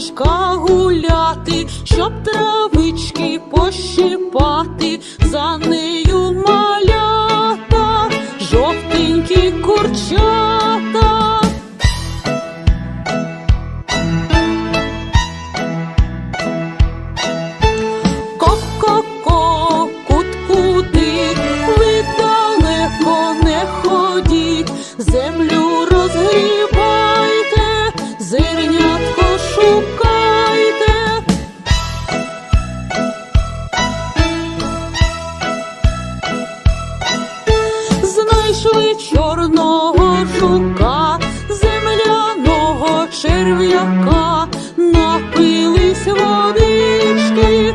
садочка гуляти, щоб травички пощипати, за нею малята, жовтенькі курчата. Ко-ко-ко, кут-куди, ви не ходіть, землю розгрібайте, чорного жука, земляного черв'яка, напились водички.